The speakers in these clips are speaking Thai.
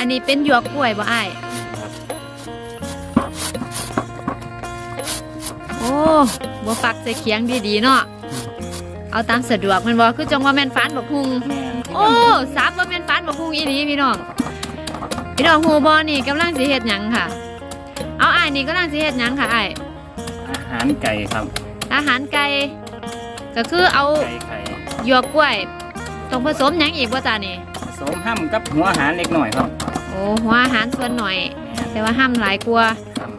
อันนี้เป็นหยวกกล้วยบ่อ้ายครับโอ้บ่ฟักใส่เคียงดีๆเนาะ เอาตามสะดวกแมันบ่คือจังว่าแม่นฟานบักฮุงแม่นโอ้สาบว่าแม่นฟานบักฮุงอีหลีพี่น้อง พี่น้องฮูบ่นี่กำลังสิเฮ็ดหยังค่ะ เอาอ้ายนี่กำลังสิเฮ็ดหยังค่ะอ้ายอาหารไก่ครับ อาหารไก่ก็คือเอาไก่ไข่หยวกกล้วยต้องผสมหยังอีกบ่จ้านี่ผสมห้ำกับหัวอาหารเล็กหน่อยครับ โอ้หัวอาหารส่วนหน่อยแม่นแต่ว่าห้ามหลายกว่าครับ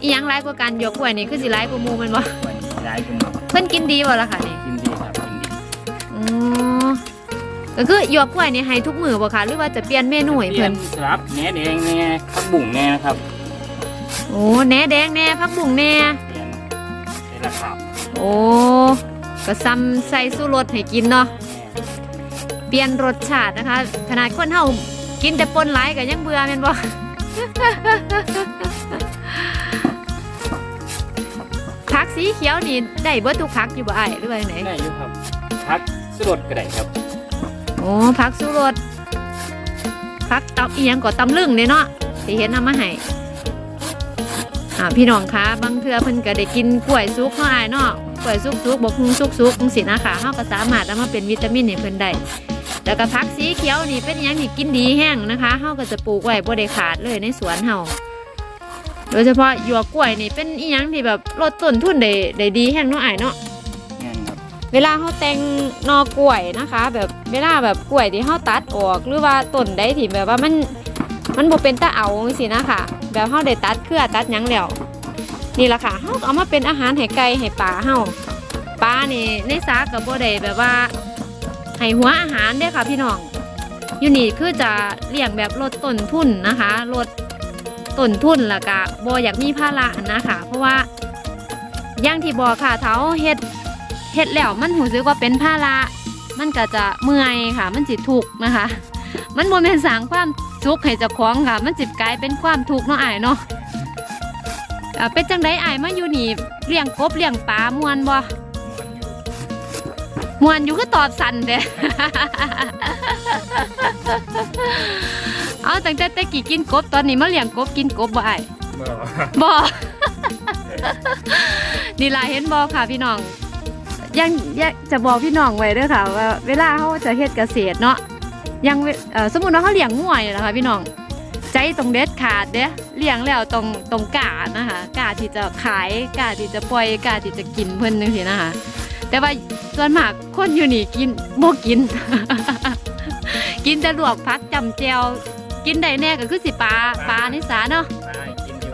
อีหยังหลายกว่ากันหยวกกล้วยนี่คือสิหลายกว่าหมู่แมันบ่วันนี้ย้ายขึ้นมาเพิ่นกินดีบ่ล่ะค่ะนี่กินดีครับกินดีอ๋อก็คือหยวกกล้วยนี่ให้ทุกมื้อบ่คะหรือว่าจะเปลี่ยนเมนูให้เปลี่เพิ่ยนนสลับแหนแดงแหน่ข้าวบุ่งแหน่นะครับโอ้แหนแดงแหน่ผักบุ้งแหน่เปลี่ยนเป็นราคาโอ้ก็ซ้ำใส่สู้รสให้กินเนาะเปลี่ยนรสชาตินะคะ ขนาดคนเฮา กินแต่ปนหลายก็ยังเบื่อแม่นบ่ผักสีเขียวนี่ได้เบิดทุกผักอยู่บ่อ้ายหรือว่าจังไดได้อยู่ครับพักสลดก็ได้ครับโอ้ผักสู้รสผักตำอีหยังก็ตำลึงเนี่ยเนาะที่เห็นเอามาให้อ่าพี่น้องคะบางเทื่อเพิ่นก็ได้กินกล้วยสุกเนาะอ้ายเนาะกล้วยสุกสุกบกฮุงสุกสุกจังซี่นะคะเฮาก็สามารถเอามาเป็นวิตามินให้เพิ่นได้ แล้วก็ผักสีเขียวนี่เป็นอิหยังที่กินดีแห้งนะคะเฮาก็จะปลูกไว้บ่ได้ขาดเลยในสวนเฮาโดยเฉพาะหยวกกล้วยนี่เป็นอีหยังที่แบบลดต้นทุนได้ได้ดีแห้งเนาะอ้ายเนาะแม่นครับเวลาเขาแต่งหนอกล้วยนะคะ แบบเวลาแบบกล้วยที่เขาตัดออกหรือว่าต้นใดที่แบบว่ามันมันบ่เป็นตาเอาสินะคะแบบเขาได้ตัดเครือตัดหยังแล้วนี่แหละค่ะเขาเอามาเป็นอาหารให้ไก่ให้ปลาเฮาปลานี่ในสากับบ่ได้แบบว่า ให้หัวอาหารด้อค่ะพี่น้องยูนี่คือจะเลี้ยงแบบลดต้นทุนนะคะลดต้นทุนแล้วก็บ่อยากมีภาระนะคะเพราะว่าย่างที่บอค่ะเท้าเฮ็ดเฮ็ดแล้วมันหูสึกว่าเป็นภาระมันก็จะเมื่อยค่ะ มันจิทุกนะคะ มันโมเมนสางความสุขให้เจ้าของค่ะ มันจิกลายเป็นความทุกข์เนาะอายเนาะอ่าเป็นจังไดอายมาอยู่นี่เลี้ยงกบเลี้ยงปลามวนบ่ มวนอยู่ก็ตอบสันเด้เอาตั้งแต่แต่กี่กินกบตอนนี้มาเลี้ยงกบกินกบบ่อายบอนี่ล่ะเห็นบอค่ะพี่น้องยังยังจะบอกพี่น้องไว้เด้วยค่ะว่าเวลาเขาจะเฮ็ดเกษตรเนาะยังเวเอ่อสมมติว่าเขาเลี้ยงง่วยนะคะพี่น้องใจตรงเด็ดขาดเด้เลี้ยงแล้วตรงตรงกล้านะคะกล้าที่จะขายกล้าที่จะปล่อยกล้าที่จะกินเพิ่นนึงสินะคะ แต่ว่าส่วนมากคนอยู่นี่กินบ่กิน กินแต่ลวกพักจำแจวกินได้แน่ก็คือสิปลาปลาในสาเนาะปลากินอยู่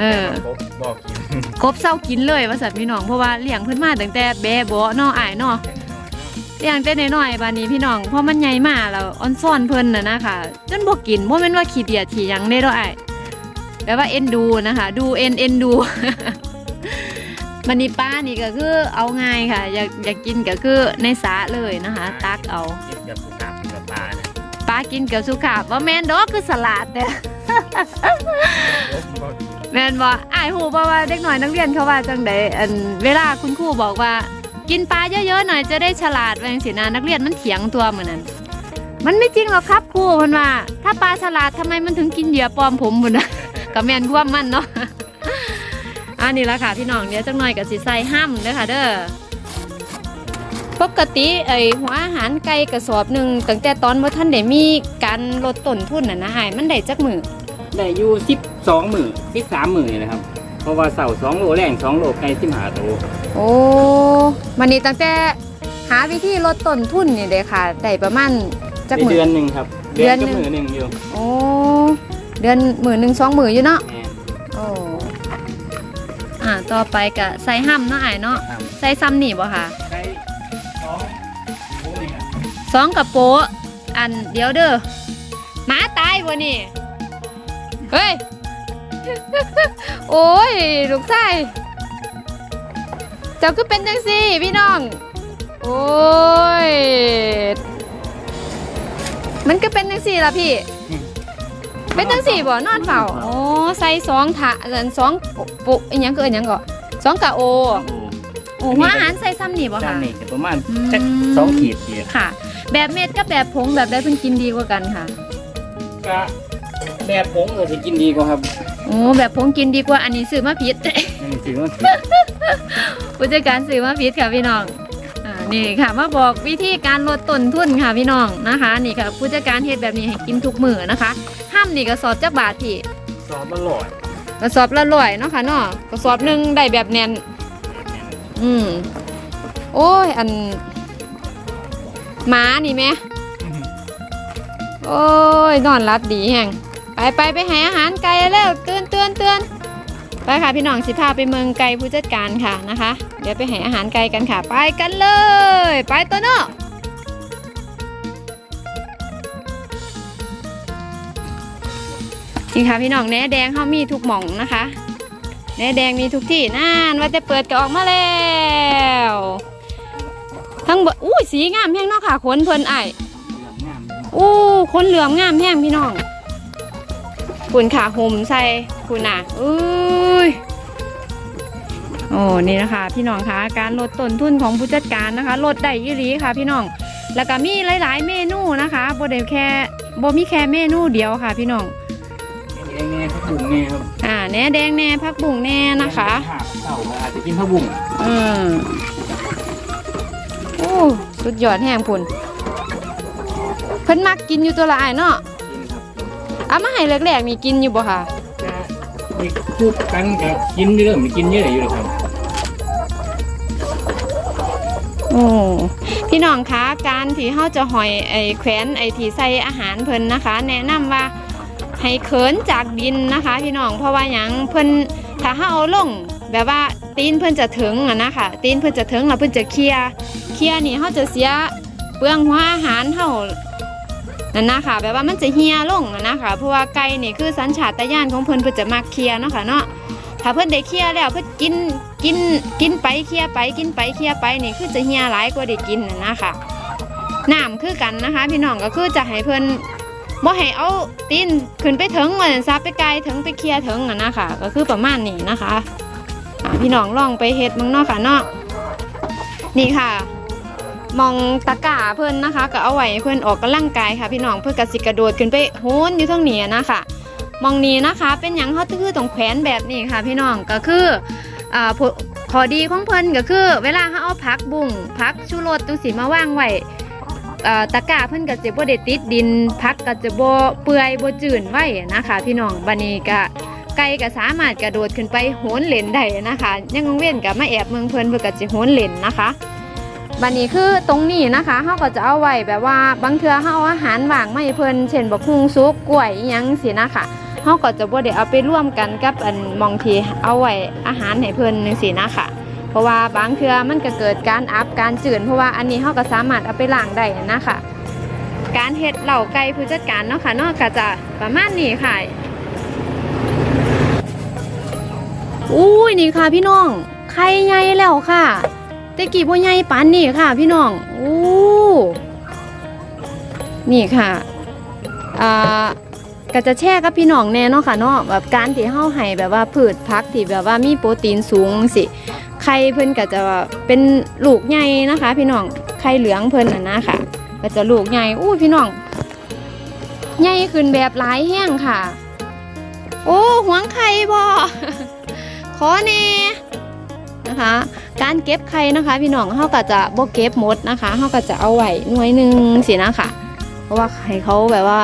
เออบอกบอกกินครบเศร้ากินเลยว่าสัตว์พี่น้องเพราะว่าเลี้ยงเพิ่นมาตั้งแต่แบเบาะเนาะอายเนาะเลี้ยงแต่น้อยๆบานนี้พี่น้องพอมันใหญ่มาแล้วออนซ่อนเพิ่นน่ะนะคะจนบ่กินบ่แม่นว่าขี้เดียดขี้หยังได้ดอกอายแปลว่าเอ็นดูนะคะ ดูเอ็นเอ็นดู มันนี่ป้านี่ก็คือเอาง่ายค่ะ อยากอยากกินก็คือในสระเลยนะคะ ตักเอากินกับสุกากินกับปลานะป้ากินกับสุขาว่าแม่นดอกคือสลัดเด้อบอกแม่นบ่อายหูบ่ว่าเด็กหน่อยนักเรียนเขาว่าจังไดอันเวลาคุณครูบอกว่า กินปลาเยอะๆหน่อยจะได้ฉลาดว่าจังซี่นะนักเรียนมันเถียงตัวเหมือนนั้นมันไม่จริงหรอกครับครูเพิ่นว่า ถ้าปลาฉลาดทำไมมันถึงกินเหยื่อปลอมผมพุ่นน่ะก็แม่นความมันเนาะ อันนี้ละค่ะพี่น้องเดี๋ยวจังหน่อยก็สิใส่ห้ำเด้อค่ะเด้อปกติไอ้หัวอาหารไก่กระสอบหนึ่งตั้งแต่ตอนว่าท่านได้มีการลดต้นทุนน่ะนะหายมันได้จักมือได้อยู่สิบสองหมื่นสิบสามหมื่นนะครับ เพราะว่าเสาสองโลแรงสองโลไก่สิบหาโตโอ้มันนี่ตั้งแต่หาวิธีลดต้นทุนนี่เลยค่ะได้ประมาณจักได้หมื่เดือนนหนึ่งครับ เดือนหนึ่งก็มือหนึ่งอยู่โอ้เดือนหมื่นหนึ่งสองหมื่นอยู่เนาะแม่นโอ้อ่า ต่อไปก็ใส่ห้ำเนาะไอ้ายเนาะครับใส่ซ้ำนี่บ่ค่ะไก่สองโอ้นี่ครับสองกระโปะอันเดี๋ยวเด้อหมาตายบ่นี่เฮ้ย โอ้ยลูกชายเจ้าคือเป็นจังซี่พี่น้อง โอ้ย มันก็เป็นจังซี่ล่ะพี่ เป็นจังซี่บ่นอนเฝ้าโอ้ ใส่สองถะอันสองปุกอีหยังคืออันหยังก็สองกะโอโอ้โอ้หัวอาหารใส่ซ้ำนี่บ่จาค่ะ นนี่จะประมาณอืมจักสองขีดเดียวค่ะ แบบเม็ดกับแบบผงแบบได้เพิ่นกินดีกว่ากันค่ะก็แบบผงเลยจะกินดีกว่าครับโอ้แบบผงกินดีกว่าอันนี้ซื้อมาผิดนั่นถือว่าผู้จัดการซื้อมาผิดค่ะพี่น้องอ่านี่ค่ะมาบอกวิธีการลดต้นทุนค่ะพี่น้องนะคะ นี่ค่ะผู้จัดการเฮ็ดแบบนี้ให้กินทุกมื้อนะคะห้ามนี่กระสอบจักบาทพี่ ซอสอร่อยกระสอบละร้อยเนาะค่ะเนาะกระสอบหนึ่งได้แบบแน่น อืมโอ้ย อันหมานี่แม่โอ้ย นอนรับดีแฮงไปไปไปให้อาหารไก่แล้วเตือนเตือนเตือนไปค่ะพี่น้องสิพาไปเมืองไก่ผู้จัดการค่ะนะคะ เดี๋ยวไปให้อาหารไก่กันค่ะ ไปกันเลย ไปตัวเนาะ นี่ค่ะพี่น้องแหนแดงเขามีทุกหม่องนะคะแหนแดงมีทุกที่น่านว่าจะเปิดก็ออกมาแล้วทั้งเบดอู้ยสีงามแห้งเนาะค่ะขนเพิ่นไอายงามอู้คนเหลือมงามแห้งพี่น้องคุณขาห่มใส่คุณน่ะอุ้ยโอ้นี่นะคะ พี่น้องคะการลดต้นทุนของผู้จัดการนะคะ ลดได้ยี่หลีค่ะ พี่น้องแล้วก็มีหลาย ๆ เมนูนะคะบ่ได้แค่บ่มีแค่เมนูเดียวค่ะ พี่น้อง แดงแน่ผักบุ้งแน่ครับอ่าแหน่แดงแหน่พักบุ่งแหน่นะคะเต่าอาจจะกินผักบุ้งอืมโอ้สุดยอดแห้งพุ่นเพิ่นมักกินอยู่ตัวละอายเนาะกินครับเอามาให้แรกๆนี่กินอยู่บ่ค่ะจะมีคู่กันกับกินเยอะมีกินเยอะอยู่เลยครับโอ้พี่น้องคะการที่เฮาจะหอยไอ้แขวนไอ้ที่ใส่อาหารเพิ่นนะคะ แนะนำว่า ให้เขินจากดินนะคะ พี่น้องเพราะว่าหยังเพิ่นถ้าเฮาเอาลงแบบว่าตีนเพิ่นจะถึงอะนะคะตีนเพิ่นจะถึงแล้วเพิ่นจะเคลียเคลียนี่เฮาจะเสียเปลืองหัวอาหารเฮานั่นนะคะแบบว่ามันจะเฮียลงอะนะคะเพราะว่าไก่นี่คือสัญชาตญาณของเพิ่นเพิ่นจะมักเคลียเนาะค่ะเนาะถ้าเพิ่นได้เคลียแล้วเพิ่นกินกินกินไปเคลียไปกินไปเคลียไปนี่คือจะเฮียหลายกว่าได้กินน่ะนะคะน้ำคือกันนะคะ พี่น้องก็คือจะให้เพิ่น บ่ให้เอาตีนขึ้นไปถึงว่าซั่นซะไปไกลถึงไปเคลียร์ถึงอะนะคะก็คือประมาณนี้นะคะพี่น้องลองไปเฮ็ดมึงนาะค่ะเนาะนี่ค่ะ มองตะกาเพิ่นนะคะ ก็เอาไว้เพิ่นออกกำลังกายค่ะ พี่น้องเพื่อกระสิกระโดดขึ้นไปโหนอยู่ทั้งนี้นะคะมองนี้นะคะเป็นหยังเขาคือต้องแขวนแบบนี้ค่ะ พี่น้องก็คืออ่าขอดีของเพิ่นก็คือ เวลาเขาเอาพักบุ้งพักชูรสตุสีมาว่างไว้ อ่าตะกร้าเพิ่นก็จะบ่ได้ติดดินพักก็จะบ่เปื่อยบ่จืดไว้นะคะ พี่น้องบัดนี้ก็ไก่ก็สามารถกระโดดขึ้นไปโหนเล่นได้นะคะยังงเว้นกับมาแอบเมืองเพิ่นเพื่อก็จะโหนเล่นนะคะบัดนี้คือตรงนี้นะคะเขาก็จะเอาไว้แบบว่าบางเทือเขาเอาอาหารวางไม่เพิ่นเช่นบักฮุงซุปกล้วยยังสินะคะเขาก็จะบ่ได้เอาไปร่วมกันกับอันมองทีเอาไว้อาหารให้เพิ่นจังซี่นะค่ะ เพราะว่าบางเทือมันก็เกิดการอับการจืดเพราะว่าอันนี้เขาก็สามารถเอาไปล้างได้นะคะการเฮ็ดเหล่าไก่ผู้จัดการเนาะค่ะนาะก็จะประมาณนี้ค่ะอุ้ยนี่ค่ะ พี่น้องไข่ใหญ่แล้วค่ะต่กี้บ่ใหญ่ปานนี้ค่ะ พี่น้องอู้นี่ค่ะอ่าก็จะแช่กับพี่น้องแน่เนาะค่ะเนาะแบบการที่เฮาให้แบบว่าพืชผักที่แบบว่ามีโปรตีนสูงสิ ไข่เพิ่นก็จะเป็นลูกใหญ่นะคะ พี่น้องไข่เหลืองเพิ่นน่ะนะค่ะ ก็จะลูกใหญ่อู้พี่น้องใหญ่ขึ้นแบบหลายแห้งค่ะ โอ้หวงไข่บ่ขอแน่นะคะ การเก็บไข่นะคะ พี่น้องเฮาก็จะบ่เก็บหมดนะคะเฮาก็จะเอาไว้หน่วยหนึ่งสินะคะเพราะว่าไข่เขาแบบว่า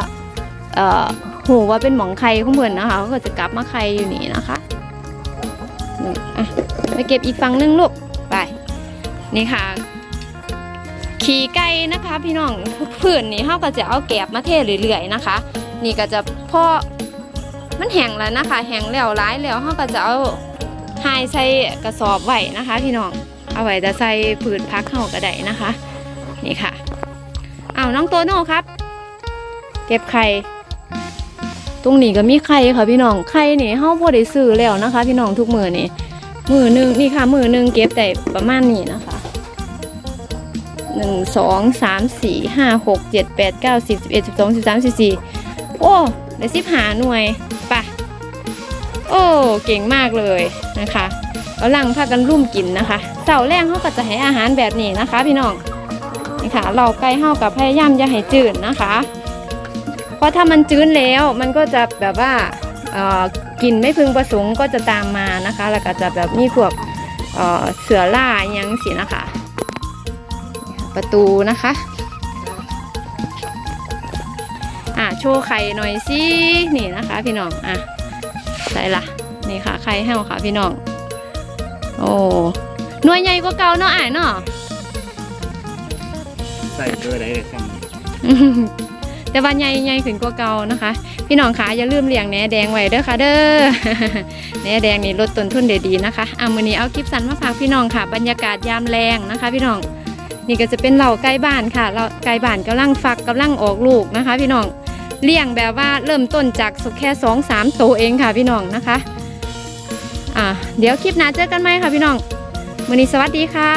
เอ่อหูว่าเป็นหมองไข่ของเพิ่นนะคะเขาก็จะกลับมาไข่อยู่นี่นะคะนี่อะ ไปเก็บอีกฝั่งหนึงลูกไปนี่ค่ะ ขี่ไก่นะคะพี่น้องพื้นนี่เขาก็จะเอาแกบมาเทเรื่อยๆนะคะ นี่ก็จะพ่อมันแห้งแล้วนะคะแห้งแล้วร้ายแล้วเขาก็จะเอาหายใส่กระสอบไว้นะคะ พี่น้องเอาไว้จะใส่ผืนพักเขาก็ได้นะคะ นี่ค่ะเอาน้องโตโน่ครับ เก็บไข่ตรงนี้ก็มีไข่ค่ะพี่น้องไข่นี่เฮาบ่ได้ซื้อแล้วนะคะ พี่น้องทุกมือนี่ มือหนึ่งนี่ค่ะมือหนึ่งเก็บได้ประมาณนี้นะคะหนึ่งสองสามสี่ห้าหกเจ็ดแปดเก้าสิบสิบเอ็ดสิบสองสิบสามสิบสี่โอ้ได้สิบหาหน่วยปะโอ้เก่งมากเลยนะคะกำลังพากันรุ่มกินนะคะเสาแรกเขาก็จะให้อาหารแบบนี้นะคะ พี่น้องนี่ค่ะเราไก่เฮากับพยายามอย่าให้จืดนะคะราะถ้ามันจื้นแล้วมันก็จะแบบว่า กลิ่นไม่พึงประสงค์ก็จะตามมานะคะ แล้วก็จะแบบมีพวกเอ่อเสือล่าอหยังสินะคะนี่ค่ะประตูนะคะอะโชว์ไข่หน่อยสินี่นะคะพี่น้องอะใส่ละนี่ค่ะไข่แห้วค่ะพี่น้องโอ้หน่วยใหญ่กว่าเก่าเนาะอ่ายเนาะใส่เบอร์ไหนเลยครับอืม แต่ว่าใหญ่ใหญ่ขึ้นกว่าเก่านะคะ พี่น้องคะอย่าลืมเลี้ยงแหนแดงไว้เด้อค่ะเด้อแหนแดงนี่ลดต้นทุนได้ดีนะคะอะมื้อนี้เอาคลิปสั้นมาฝากพี่น้องค่ะ บรรยากาศยามแรงนะคะ พี่น้องนี่ก็จะเป็นเหล่าไก่บ้านค่ะเราไก่บ้านกำลังฟักกำลังออกลูกนะคะ พี่น้องเลี้ยงแบบว่าเริ่มต้นจากแค่สองสามตัวเองค่ะพี่น้องนะคะอะเดี๋ยวคลิปหน้าเจอกันไหมค่ะพี่น้องมื้อนี้สวัสดีค่ะ